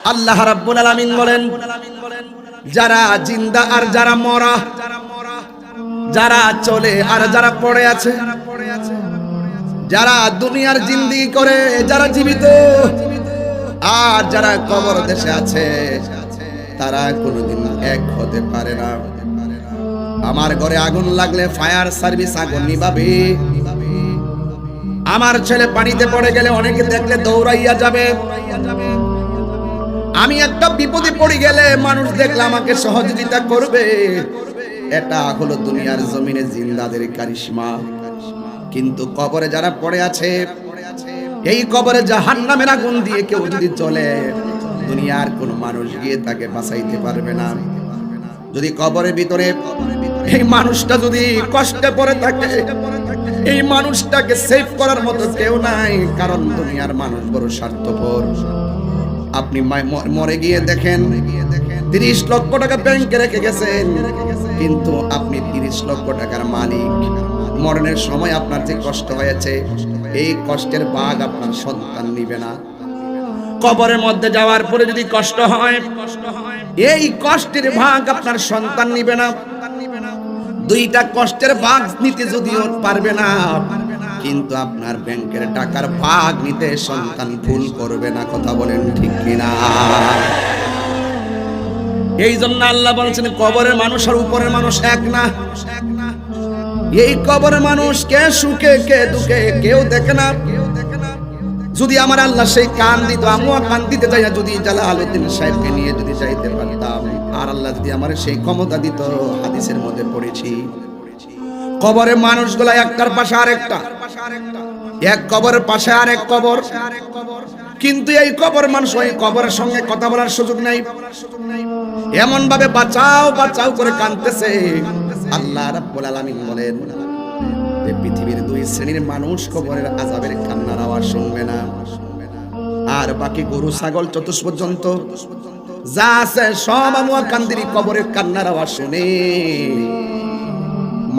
আল্লাহ রাব্বুল আলামিন বলেন, যারা জিন্দা আর যারা মরা, যারা চলে আর যারা পড়ে আছে, যারা দুনিয়ার জিন্দি করে, যারা জীবিত, আর যারা কবর দেশে আছে, তারা কোনোদিন এক হতে পারে না। আমার ঘরে আগুন লাগলে ফায়ার সার্ভিস আগুন নিভাবে। আমার ছেলে পানিতে পড়ে গেলে অনেকে দেখলে দৌড়াইয়া যাবে। আমি একটা বিপদে পড়ে গেলে মানুষ দেখলে আমাকে সহযোগিতা করবে। এটা হলো দুনিয়ার জমিনে জিন্দাদের কারিশমা। কিন্তু কবরে যারা পড়ে আছে, এই কবরে জাহান্নামের আগুন দিয়ে কেউ যদি চলে, দুনিয়ার কোন মানুষ গিয়ে তাকে বাঁচাইতে পারবে না। যদি কবরের ভিতরে এই মানুষটা যদি কষ্টে পড়ে থাকে, এই মানুষটাকে সেভ করার মতো কেউ নাই, কারণ দুনিয়ার মানুষ বড় স্বার্থপর। আপনি মরে গিয়ে দেখেন। তিরিশ লক্ষ টাকা ব্যাংকে রেখে গেছেন। কিন্তু আপনি তিরিশ লক্ষ টাকার মালিক। মরণের সময় আপনার যে কষ্ট হয়েছে, এই কষ্টের ভাগ আপনার সন্তান নিবে না। কবরের মধ্যে যাওয়ার পরে যদি কষ্ট হয়, এই কষ্টের ভাগ আপনার সন্তান নিবে না। দুইটা কষ্টের ভাগ নিতে যদিও পারবে না। কিন্তু আপনার ব্যাংকের টাকার ভাগ নিতে সন্তান ভুল করবে না, কথা বলেন ঠিক কিনা? এই জন্য আল্লাহ বলছেন, কবরের মানুষ আর উপরের মানুষ এক না। এই কবরের মানুষ কে সুখে, কে দুঃখে, কেউ দেখে না। যদি আমার আল্লাহ সেই কান দিত, আমিও কান দিতে যাই যদি জালালউদ্দিন সাহেবকে নিয়ে যদি যাইতে পারতাম। আর আল্লাহ যদি আমার সেই ক্ষমতা দিত, হাদিসের মধ্যে পড়েছি। কবরে মানুষগুলা একটার পাশে আরেকটা। এক কবরের পাশে আরেক কবর। কিন্তু এই কবর মানুষ ওই কবরের সঙ্গে কথা বলার সুযোগ নাই। এমন ভাবে বাঁচাও বাঁচাও করে কাঁদতেছে। আল্লাহ রাব্বুল আলামিন বলেন যে পৃথিবীর দুই শ্রেণির মানুষ কবরের আজাবের কান্নার আওয়াজ শুনবে না। আর বাকি গরু, ছাগল চতুষ পর্যন্ত যা আছে সব আমুয়া কান্দিরি কবরের কান্নার আওয়াজ শুনে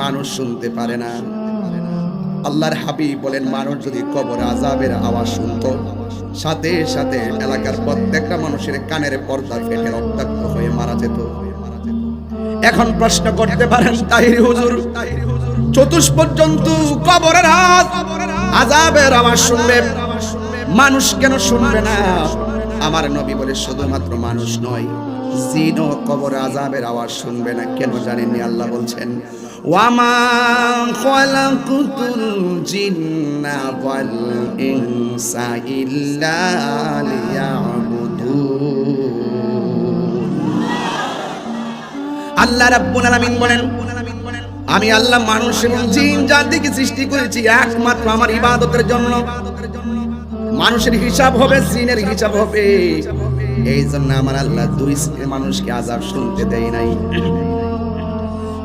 মানুষ শুনতে পারে না। আল্লাহর হাবিব বলেন, মানুষ যদি কবর আজাবের আওয়াজ শুনতো, সাথে সাথে এলাকার প্রত্যেকটা মানুষের কানের পর্দা ফেটে রক্তাক্ত হয়ে মারা যেত। এখন প্রশ্ন করতে পারেন, তাহির হুজুর চতুষ পর্যন্ত কবরের আজাবের আওয়াজ শুনবে মানুষ কেন শুনবে না? আমার নবী বলে, শুধুমাত্র মানুষ নয় জিন কবর আজাবের আওয়াজ শুনবে না, কেন জানেননি? আল্লাহ বলছেন খালাকুতুল জিন্না ওয়াল ইনসা ইল্লা লিয়াবুদুন আল্লাহ রাব্বুল আলামিন বলেন, আমি আল্লাহ মানুষ এবং জিন জাতিকে সৃষ্টি করেছি একমাত্র আমার ইবাদতের জন্য। মানুষের হিসাব হবে, জিনের হিসাব হবে। এই জন্য আমার আল্লাহ দুই মানুষকে আজাব শুনতে দেয় নাই।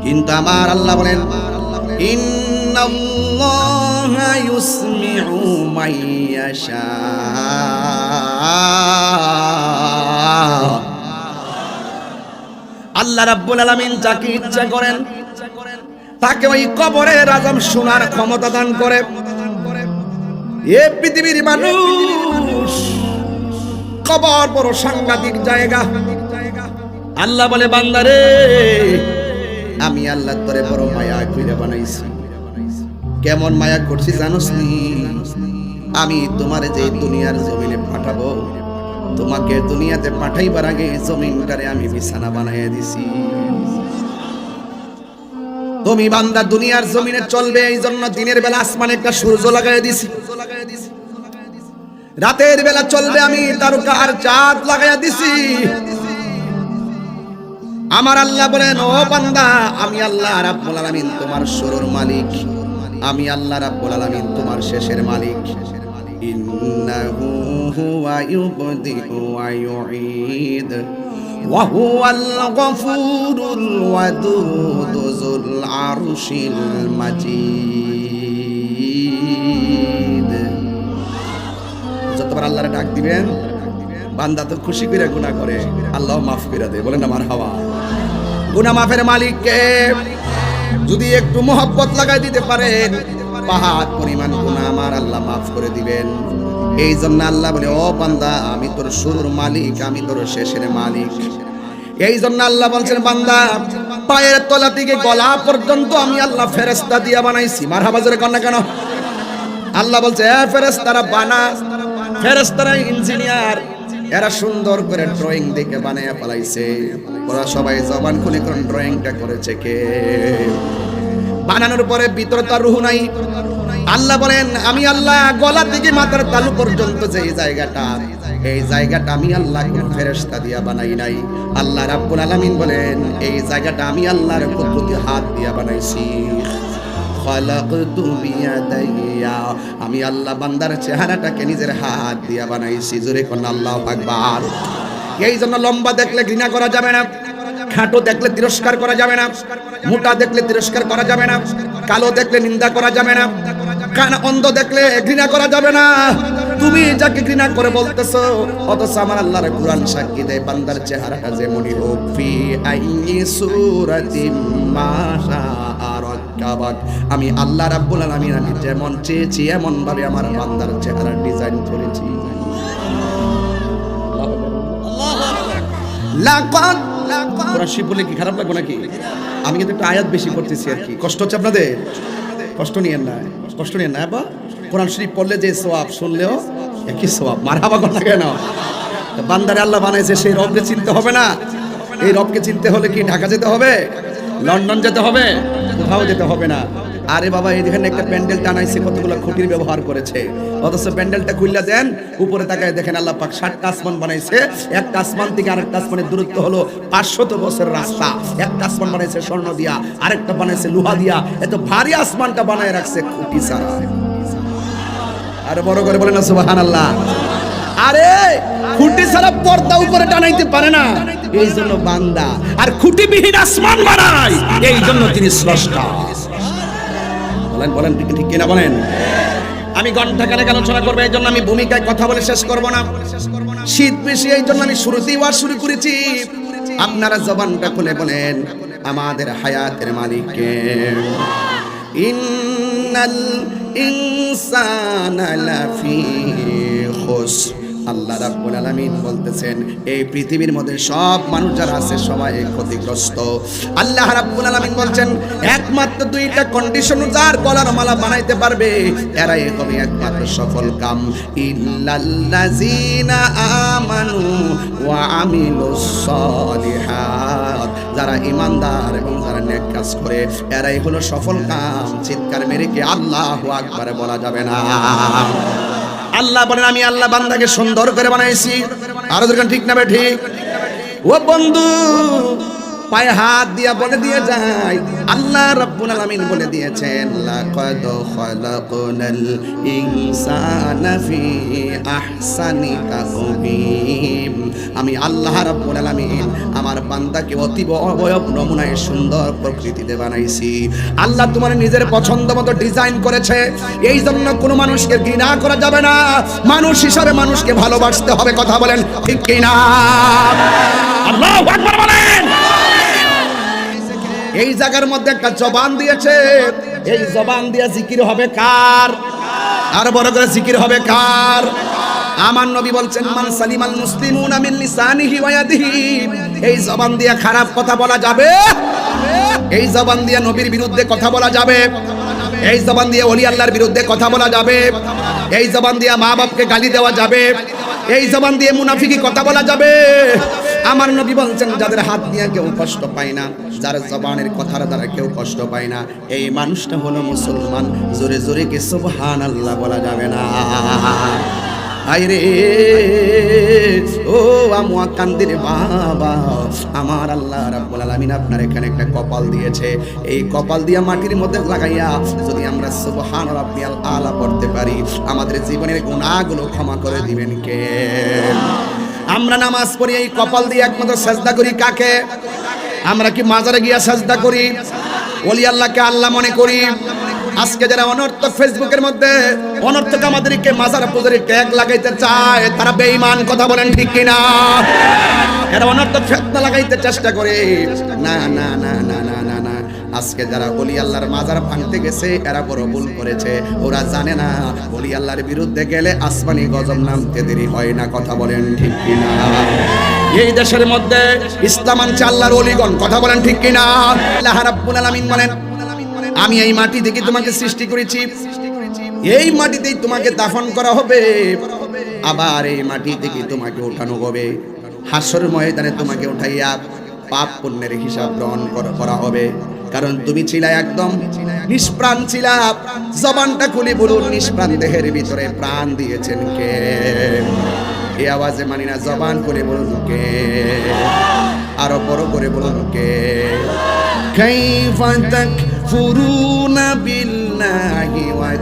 কিন্তু আমার আল্লাহ বলেন আল্লাহ রাব্বুল আলামিন যাকে ইচ্ছা করেন, তাকে ওই কবরের আজম শোনার ক্ষমতা দান করে। এ পৃথিবীর মানুষ কবর বড় সাংঘাতিক জায়গা। আল্লাহ বলে, বান্দারে আমি আল্লাহ তোরে বড় মায়া কইরে বানাইছি। কেমন মায়া করছি জানোস আমি তোমার যে দুনিয়ার জমিনে পাঠাবো, তোমাকে দুনিয়াতে পাঠাইবার আগে জমিনটারে আমি বিছানা বানাইয়া দিছি। তুমি বান্দা দুনিয়ার জমিনে চলবে এই জন্য দিনের বেলা আসমানে একটা সূর্য লাগাই দিছি। রাতের বেলা চলবে আমি তারকা আর চাঁদ লাগাইয়া দিছি। আমার আল্লাহ বলেন, ও বান্দা, আমি আল্লাহ রাব্বুল আলামিন তোমার শুরুর মালিক। আমি আল্লাহ রাব্বুল আলামিন তোমার শেষের মালিক। ইন্নাহু হুয়া ইউবদিউ ওয়া ইউঈদ। ওয়া হুয়াল গফুরুল ওয়াদুদ যুল আরশিল মাজিদ। যতবার আল্লাহরে ডাক দিবেন বান্দা তো খুশি করে গুনাহ করে। আল্লাহ মাফ করে দেয় বলেন আমার হাওয়া। গুনাহ মাফের মালিককে যদি একটু মোহব্বত লাগাই দিতে পারেন, পাহাড় পরিমাণ গুনাহ আমার আল্লাহ মাফ করে দিবেন। এই জন্য আল্লাহ বলে, ও বান্দা, আমি তোর শুরুর মালিক, আমি তোর শেষের মালিক। এই জন্য আল্লাহ বলছেন, বান্দা, পায়ের তলা থেকে গলা পর্যন্ত আমি আল্লাহ ফেরেস্তা দিয়া বানাইছি। মার হাবাজের কন্যা কেন? আল্লাহ বলছে, এ ফেরেস্তারা বানা ফেরেস্তারা ইঞ্জিনিয়ার এরা সুন্দর করে ড্রয়িং দেখে বানায় ফেলাইছে। ওরা সবাই জবান খুলে কোন ড্রয়িংটা করেছে কে? বানানোর পরে ভিতরে তার রুহু নাই। আল্লাহ বলেন, আমি আল্লাহ গলা থেকে মাথার তালু পর্যন্ত যে জায়গাটা, এই জায়গাটা আমি আল্লাহ কোন ফেরেশতা দিয়া বানাই নাই। আল্লাহ রাব্বুল আলামিন বলেন, এই জায়গাটা আমি আল্লাহর কুদরতি হাত দিয়া বানাইছি। আমি আল্লাহ বান্দার চেহারাটাকে নিজের হাত দিয়া বানাইছি। জোরে কোন আল্লাহু আকবার। এই জন্য লম্বা দেখলে ঘৃণা করা যাবে না, খাটো দেখলে তিরস্কার করা যাবে না, মোটা দেখলে তিরস্কার করা যাবে না, কালো দেখলে নিন্দা করা যাবে না, কান অন্ধ দেখলে ঘৃণা করা যাবে না। তুমি যাকে ঘৃণা করে বলতেছো, অথচ আমার আল্লাহর কোরআন সাক্ষী দেয়, বান্দার চেহারাটা যেমনই হোক, ফি আইনি সুরাতিম মাশা। আরাকাবাক আমি আল্লাহ রাব্বুল আলামিন, আমি যেমন চেয়েছি এমন ভাবে আমার বান্দার চেহারা ডিজাইন করেছি। শিব বলে কি খারাপ লাগবে নাকি? আমি কিন্তু একটা আয়াত বেশি করতেছি আর কি। কষ্ট হচ্ছে আপনাদের? কষ্ট নিয়েন না, কষ্ট নিয়েন না। বা কোরআন শরীফ পড়লে যে সোয়াব শুনলেও একই সোয়াব মারহাবা কথা কেন? তা বান্দারে আল্লাহ বানাইছে, সেই রবকে চিনতে হবে না। এই রবকে চিনতে হলে কি ঢাকা যেতে হবে? লন্ডন যেতে হবে? কোথাও যেতে হবে না। আরে বাবা, এখানে একটা প্যান্ডেল টানাইছে, কতগুলো খুঁটির ব্যবহার করেছে। অথচ প্যান্ডেলটা খুললা দেন, উপরে তাকায় দেখেন আল্লাহ পাক ষাটটা আসমান বানাইছে। একটা আসমান থেকে আরেকটা আসমানের দূরত্ব হলো পাঁচশত বছর রাস্তা। একটা আসমান বানাইছে স্বর্ণ দিয়া, আরেকটা বানাইছে লোহা দিয়া। এত ভারী আসমানটা বানায় রাখছে খুঁটি ছাড়া। আরে বড় করে বলেন সুবাহান আল্লাহ আরে, খুঁটি ছাড়া পর্দা উপরে টানাইতে পারে না। এই জন্য বান্দা আর খুঁটিবিহীন আসমান বানায়। এই জন্য তিনি স্রষ্টা। বলেন বলেন, ঠিক কিনা বলেন? আমি ঘণ্টা কানেক আলোচনা করব, এই জন্য আমি ভূমিকায় কথা বলে শেষ করব না। শীত বেশি, এই জন্য আমি শুরুতেই ওয়াজ শুরু করেছি। আপনারা জবানটা খুলে বলেন, আমাদের হায়াতের মালিককে। ইন্নাল ইনসানা লাফি খুসর। আল্লাহ রাব্বুল আলামিন বলতেছেন, এই পৃথিবীর মধ্যে সব মানুষ যারা আছে, সবাই ক্ষতিগ্রস্ত। আল্লাহ রাব্বুল আলামিন বলছেন, একমাত্র দুইটা কন্ডিশন যার গলার মালা বানাইতে পারবে, এরাই হবে একমাত্র সফল কাম। ইল্লাল্লাযিনা আমানু ওয়া আমিলুস সলিহাত। যারা ইমানদার এবং যারা নেক কাজ করে, এরাই হলো সফল কাম। চিৎকার মেরে কি আল্লাহু আকবার বলা যাবে না? আল্লাহ বলেন, আমি আল্লাহ বান্দাকে সুন্দর করে বানাইছি। আরও দোকান ঠিক না ঠিক? ও বন্ধু পায়ে হাত দিয়া বলে দিয়ে যায়। আল্লাহ রাব্বুল আলামিন বলে দিয়েছেন, লাকাদ খালাকনাল ইনসানা ফি আহসানি তাকবীম আমি আল্লাহ রাব্বুল আলামিন আমার বান্দাকে অতীব অবয়ব নমুনায় সুন্দর প্রকৃতিতে বানাইছি। আল্লাহ তোমার নিজের পছন্দ মতো ডিজাইন করেছে। এই জন্য কোনো মানুষকে ঘৃণা করা যাবে না। মানুষ হিসাবে মানুষকে ভালোবাসতে হবে, কথা বলেন ঠিক কিনা? আল্লাহু আকবার বলেন। এই জায়গার মধ্যে একটা জবান দিয়েছে। এই জবান দিয়ে জিকির হবে কার? আর বড় করে জিকির হবে কার? আমার নবী বলছেন, মান সালিমাল মুসলিমুন মিন লিসানিহি ওয়া ইয়াদিহি। এই জবান দিয়ে খারাপ কথা বলা যাবে? এই জবান দিয়ে নবীর বিরুদ্ধে কথা বলা যাবে? এই জবান দিয়ে ওলি আল্লাহর বিরুদ্ধে কথা বলা যাবে? এই জবান দিয়ে মা বাপকে গালি দেওয়া যাবে? এই জবান দিয়ে মুনাফিকি কথা বলা যাবে? আমার নবী বলছেন, যাদের হাত দিয়ে কেউ কষ্ট পায় না যার জবানের কথার দ্বারা কেউ কষ্ট পায় না। এই মানুষটা হলো মুসলমান। জোরে জোরে কে সুবহান আল্লাহ বলা যাবে না। আইরে ও আমুয়া কান্দির বাবা। আমার আল্লাহ রাব্বুল আলামিন আপনার এখানে একটা কপাল দিয়েছে। এই কপাল দিয়া মাটির মধ্যে লাগাইয়া যদি আমরা সুবহান রাব্বিয়াল আলা পড়তে পারি, আমাদের জীবনের গুনাহগুলো ক্ষমা করে দিবেন কে? আমরা নামাজ পড়ি, এই কপাল দিয়ে একমাত্র সাজদা করি কাকে? আমরা কি মাজারে গিয়া সাজদা করি? ওলি আল্লাহকে আল্লাহ মনে করি। আজকে যারা অনর্থ ফেসবুকের মধ্যে অনর্থক আমাদেরকে মাজার পুজোরে ট্যাগ লাগাইতে চায়, তারা বেঈমান, কথা বলেন ঠিক কিনা? এরা অনর্থ ফেতনা লাগাইতে চেষ্টা করে না না না না না না না। আজকে যারা অলি আল্লাহর মাজার ভাঙতে গেছে, এরা বড় ভুল করেছে। ওরা জানে না অলি আল্লাহর বিরুদ্ধে গেলে আসমানি গজব নামতে দেরি হয় না, কথা বলেন ঠিক কিনা? এই দেশের মধ্যে ইসলাম আনছে আল্লাহর অলিগণ, কথা বলেন ঠিক কিনা? আল্লাহ রাব্বুল আলামিন বলেন, আমি এই মাটি থেকে তোমাকে সৃষ্টি করেছি। এই মাটিতেই তোমাকে দাফন করা হবে। আবার এই মাটি থেকে তোমাকে ওঠানো হবে। হাসর ময়দানে তোমাকে উঠাইয়া পাপ পুণ্যের হিসাব গ্রহণ করা হবে। কারণ তুমি ছিলা একদম নিষ্প্রাণ ছিলা। জবানটা খুলি বলুন, নিষ্প্রাণ দেহের ভিতরে প্রাণ দিয়েছেন কে? এ আওয়াজে মানি না, জবান করে বলুন কে? আরও বড় করে বলুন কে? কাইফাতাক ফুরুনা বিল্লাহি ওয়া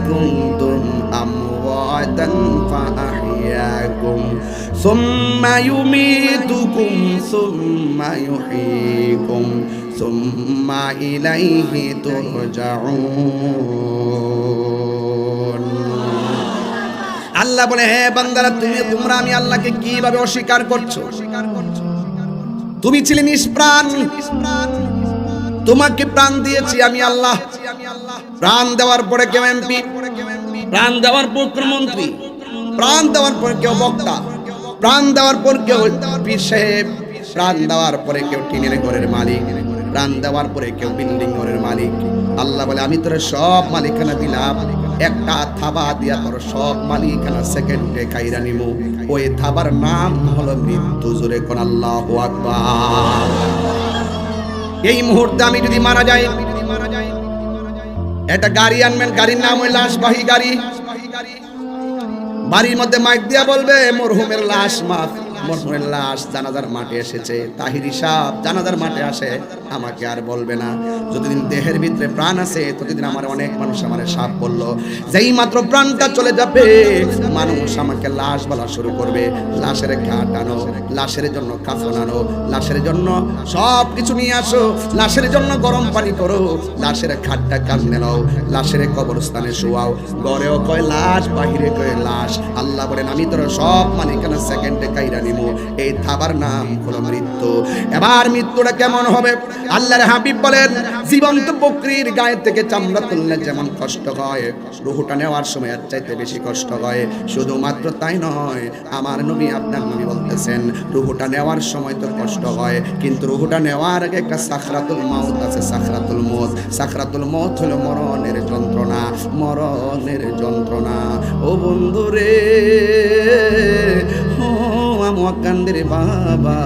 ثم إليه ترجعون আল্লাহ বলে হ্যাঁ বান্দারা তুমি তোমরা আমি আল্লাহকে কিভাবে অস্বীকার করছো তুমি ছিলে নিষ্প্রাণ তোমাকে প্রাণ দিয়েছি আমি আল্লাহ প্রাণ দেওয়ার পরে কেউ এমপি প্রাণ দেওয়ার পর কেউ মন্ত্রী প্রাণ দেওয়ার পর কেউ বক্তা প্রাণ দেওয়ার পর কেউ পীর সাহেব প্রাণ দেওয়ার পরে কেউ টিনের ঘরের মালিক প্রাণ দেওয়ার পরে কেউ বিল্ডিং ঘরের মালিক। আল্লাহ বলে, আমি তোর সব মালিকানা দিলাম। একটা থাবা দিয়া তোর সব মালিকানা সেকেন্ডে কাইরা নিমু। ওই থাবার নাম হলো মৃত্যু, জোরে কোন আল্লাহ এই মুহূর্তে আমি যদি মারা যাই, একটা গাড়ি আনবেন, গাড়ির নাম ওই লাশবাহী গাড়ি। বাড়ির মধ্যে মাইক দিয়া বলবে, মরহুমের লাশ মাফ মরহুমের লাশ জানাজার মাঠে এসেছে। তাহিরি জানাজার মাঠে আসে, আমাকে আর বলবে না। যতদিন দেহের ভিতরে প্রাণ আছে, ততদিন আমার অনেক মানুষ আমার সাপ বলল, যেই মাত্র প্রাণটা চলে যাবে, মানুষ আমাকে লাশ বলা শুরু করবে। লাশের ঘাট আনো, লাশের জন্য কাফন আনো, লাশের জন্য সব কিছু নিয়ে আসো, লাশের জন্য গরম পানি করো, লাশের খাটটা কান্দে নাও, লাশের কবরস্থানে শোয়াও। ঘরেও কয় লাশ, বাহিরে কয় লাশ। আল্লাহ বলেন, আমি তোর সব মানে মালিকানা সেকেন্ডে কাইরা নিমু এই থাবার নাম হলো মৃত্যু। এবার মৃত্যুটা কেমন হবে? আল্লাহর হাবিব বলেন, জীবন্ত বকরির গায়ে থেকে চামড়া তুললে যেমন কষ্ট হয়, রুহুটা নেওয়ার সময় আর চাইতে বেশি কষ্ট হয়। শুধুমাত্র তাই নয়, আমার নবী আপনার নবী বলতেছেন, রুহুটা নেওয়ার সময় তো কষ্ট হয়, কিন্তু রুহুটা নেওয়ার আগে একটা সাখরাতুল মাউত আছে, সাখরাতুল মৌত। সাখরাতুল মৌত হলো মরণের যন্ত্রণা মরণের যন্ত্রণা। ও বন্ধুরে ও আমকান্দের বাবা।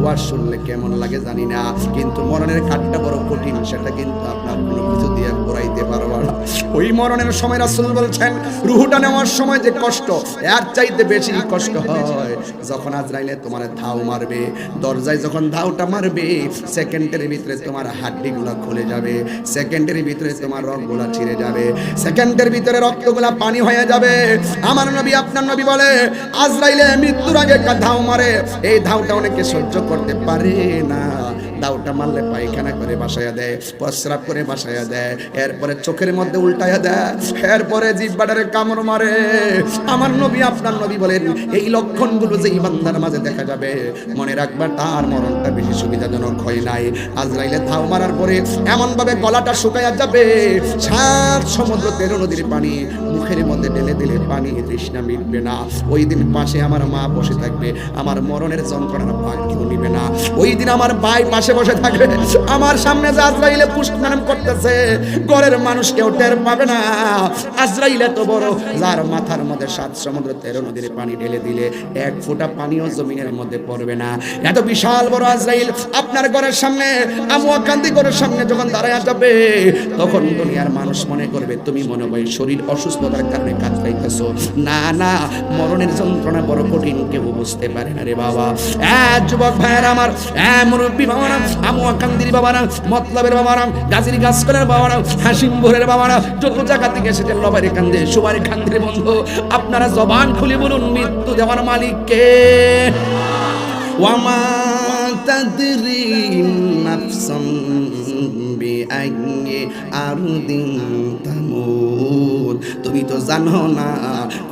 ওয়াজ শুনলে কেমন লাগে জানি না, কিন্তু মরণের কাঠটা বড় কঠিন, সেটা কিন্তু আপনার কোনো কিছু দিয়ে করাইতে পারব না। ওই মরণের সময় রাসূল বলছেন, রুহুটা নেওয়ার সময় যে কষ্ট, এর চাইতে বেশি কষ্ট হয়? যখন আজরাইলে তোমার ধাও মারবে, দরজায় যখন ধাওটা মারবে, সেকেন্ডের ভিতরে তোমার হাড্ডিগুলা খুলে যাবে, সেকেন্ডের ভিতরে তোমার রগগুলা ছিঁড়ে যাবে, সেকেন্ডের ভিতরে রক্তগুলা পানি হয়ে যাবে। আমার নবী, আপনার নবী বলে, আজরাইলে মৃত্যুর আগে ধাও মারে এই ধাওটা অনেকে সহ্য করতে পারে না। দাউটা মারলে পায়খানা করে, বাসায়া দেয়, প্রস্রাব করে, বাসায়া দেয়। এরপরে চোখের মধ্যে উল্টায়া দেয়, এরপরে জিব্বাটারে কামড় মারে। আমার নবী, আপনার নবী বলেন, এই লক্ষণগুলো যে ইমানদার মাঝে দেখা যাবে, মনে রাখবা তার মরণটা বেশি সুবিধাজনক হয় নাই। আজরাইলে ধাও মারার পরে এমন ভাবে গলাটা শুকায়া যাবে, সাত সমুদ্র তেরো নদীর পানি, মুখের মধ্যে ঢেলে দিলে পানি তৃষ্ণা মিটবে না। ওই দিন পাশে আমার মা বসে থাকবে, আমার মরণের যন্ত্রণার ভাগ কেউ নিবে না। ওই দিন আমার ভাই পাশে বসে থাকবে আমার সামনে যে আজরাইলে পুষ্পনাম করতেছে, ঘরের মানুষ কেউ টের পাবে না। আজরাইলে তো বড়, যার মাথার মধ্যে সাত সমুদ্র, তেরো নদীর পানি ঢেলে দিলে এক ফোঁটা পানিও জমিনের মধ্যে পড়বে না। এত বিশাল বড় আজরাইল আপনার ঘরের সামনে আমুয়াকান্দি ঘরের সামনে যখন দাঁড়ায় যাবে তখন দুনিয়ার মানুষ মনে করবে, তুমি মনে হয় শরীর অসুস্থতার কারণে কাজ পাইতেছো। না না, মরণের যন্ত্রণা বড় কঠিন, কেউ বুঝতে পারে না রে বাবা। যুবক ভাইয়ের আমার মুরব্বী বাবারা আমুয়াকান্দির বাবারা, মতলবের বাবারা গাজীর গাছকলের বাবারা বাবারা যত জায়গা থেকে এসেছেন কান্দে কান্দির বন্ধু, আপনারা জবান খুলে বলুন, মৃত্যু দেওয়ার মালিককে ওয়ামা তাদরি তুমি তো জানো না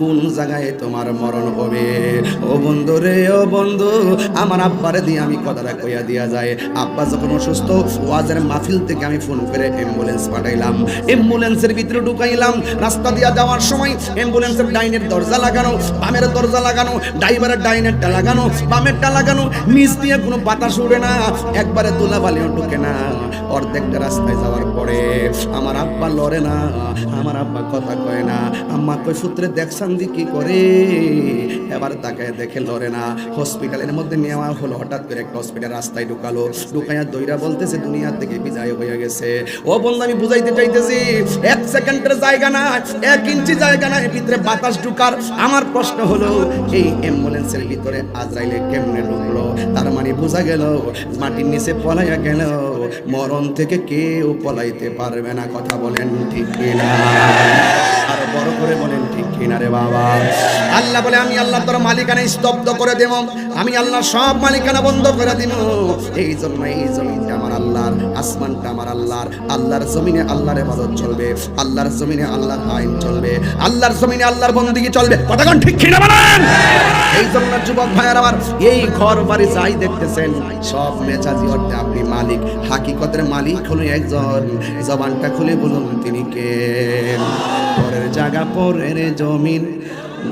কোন জায়গায় তোমার মরণ হবে। ও বন্ধু রে, ও বন্ধু, আমার আব্বারে দিয়ে আমি কথাটা কইয়া দিয়া যায় আব্বা যখন অসুস্থ, ওয়াজের মাহফিল থেকে আমি ফোন করে অ্যাম্বুলেন্স পাঠাইলাম। অ্যাম্বুলেন্সের ভিতরে ঢুকাইলাম। রাস্তা দিয়া যাওয়ার সময় অ্যাম্বুলেন্সের ডাইনের দরজা লাগানো, বামের দরজা লাগানো ড্রাইভারের ডাইনেরটা লাগানো বামেরটা লাগানো, নিচ দিয়ে কোনো বাতাস উড়ে না, একবারে তোলা বালিও ঢুকে না। অর্ধেকটা রাস্তায় যাওয়ার পরে আমার আব্বা লড়ে না, আমার আব্বা কথা কয় না। আম্মা কই সূত্রে দেখছান দি কি করে? এবার তাকে দেখে লড়ে না। হসপিটালের মধ্যে নেওয়া হলো, হঠাৎ করে একটা হসপিটাল রাস্তায় ঢুকালো। ঢুকাইয়া দইরা বলতেছে, দুনিয়া থেকে বিদায় হয়ে গেছে। ও বন্ধু, আমি বুঝাইতে চাইতেছি, এক সেকেন্ডের জায়গা না এক ইঞ্চি জায়গা না ভিতরে বাতাস ঢুকার। আমার প্রশ্ন হলো, এই অ্যাম্বুলেন্সের ভিতরে আজরাইলে কেমনে ঢুকলো? তার মানে বোঝা গেল, মাটির নিচে পলাইয়া গেল। মরণ থেকে কেউ পলাইতে পারবে না, কথা বলেন ঠিক কিনা? আর বড় করে বলেন ঠিক কিনা রে বাবা? আল্লাহ বলে, আমি আল্লাহ তোর মালিকানা স্তব্ধ করে দেব। আমি আল্লাহ সব মালিকানা বন্ধ করে দিব। এই জন্য এই জন্য আল্লাহর আসমানটা আমার আল্লাহর আল্লাহর জমিনে আল্লাহর ইবাদত চলবে, আল্লাহর জমিনে আল্লাহর আইন চলবে, আল্লাহর জমিনে আল্লাহর বন্দিগি চলবে। কতক্ষণ ঠিক কিনা বলেন? এই জন্য যুবক ভাইয়ার আমার, এই ঘর বাড়ি যাই দেখতেছেন, সব মেজাজি অর্থে আপনি মালিক। হাকিকতের মালিক হলো একজন। জবানটা খুলে বলুন, তিনি কে? পরের জায়গা, পরের জমিন,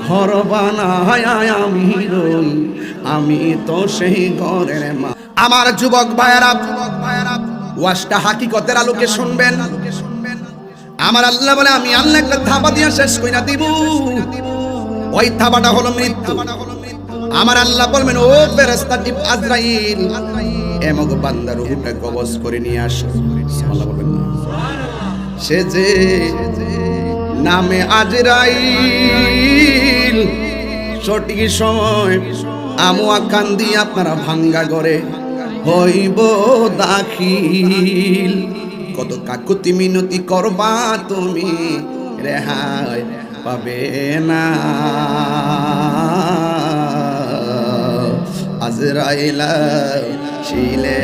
ঘর বানায় আমি রই। আমি তো সেই ঘরের মা আমার যুবক ভাইয়ারা ওয়াজটা হাকিকতের আলোকে শুনবেন। আমার আল্লাহ বলে, আমি আল্লাহ একটা ধাপা দিয়ে শেষ কইরা দিব। ওই থাবাটা হলো মৃত্যু। আমার আল্লাহ বলবেন, ও ফেরেশতা টিপ আজরাইল এমক বান্দার রূহটা কবজ করে নিয়ে আসো। আল্লাহ বলবেন। সে যে নামে আজরাইল, সঠিক সময় আমুয়া কান্দি আপনারা ভাঙ্গা করে হইব দাখিল। কত কাকুতি মিনতি করবা তুমি, রেহাই পাবে না। আজরাইলা শিলে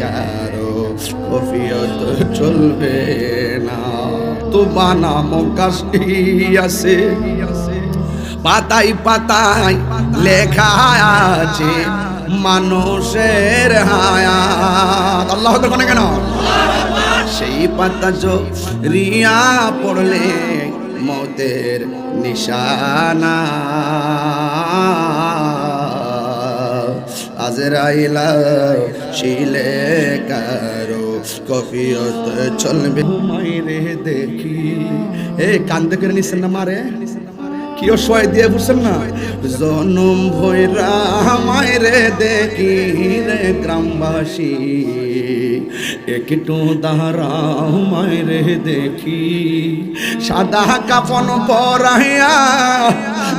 কারও কফিয়ত চলবে না। তো বানাম কাশি আছে। পাতাই পাতায় লেখা আছে মানুষের হায়াত। আল্লাহ কোনে কেন? সেই পাতা রিয়া পড়লে মতের নিশানা। আজরাইলা শিলে কারও কফিয়ত চলবে। মাইরে দেখি। এ কান্দে করে নিছেন না মারে কি অসহায় দিয়ে বুঝছেন না? জনম ভৈরা মাইরে দেখি রে গ্রামবাসী। একটু দাঁড়াও মাইরে দেখি। সাদা কাপন পরাইয়া,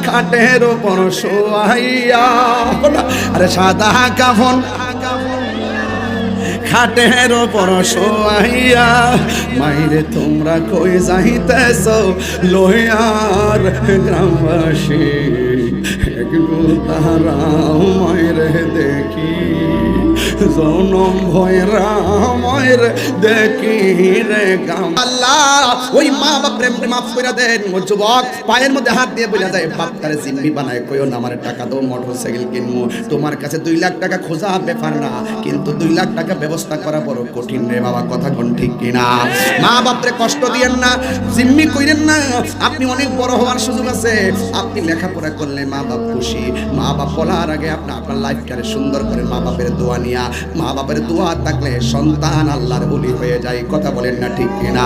খাটের ওপর শোয়াইয়া। আরে সাদা কাপন খাটের ওপর শোয়াইয়া মাইরে তোমরা কই যাইতেছ? লইয়ার গ্রামবাসী একটু তারা মাইরে দেখি। জনম ভয়রা মায়ের দেখি রে গাম। আল্লাহ, ওই মা বাপ প্রেম মাফ করে দেন। ও যুবক, পায়ের মধ্যে হাত দিয়ে বলে যায়, বাপ তারে জিম্মি বানায়, কইও না, আমার টাকা দাও, মোটরসাইকেল কিনবো তোমার কাছে দুই লাখ টাকা খোঁজা ব্যাপার না, কিন্তু দুই লাখ টাকা ব্যবস্থা করা বড় কঠিন রে বাবা, কথা কোন ঠিক কিনা? মা বাপরে কষ্ট দিয়েন না, জিম্মি কইরেন না, আপনি অনেক বড় হওয়ার সুযোগ আছে। আপনি লেখাপড়া করলে মা বাপ খুশি। মা বাপ বলার আগে আপনি আপনার লাইফটারে সুন্দর করে মা বাপের দোয়া নিয়া মা বাপের দোয়া থাকলে সন্তান আল্লাহর বলি হয়ে যায় কথা বলেন না ঠিক কিনা?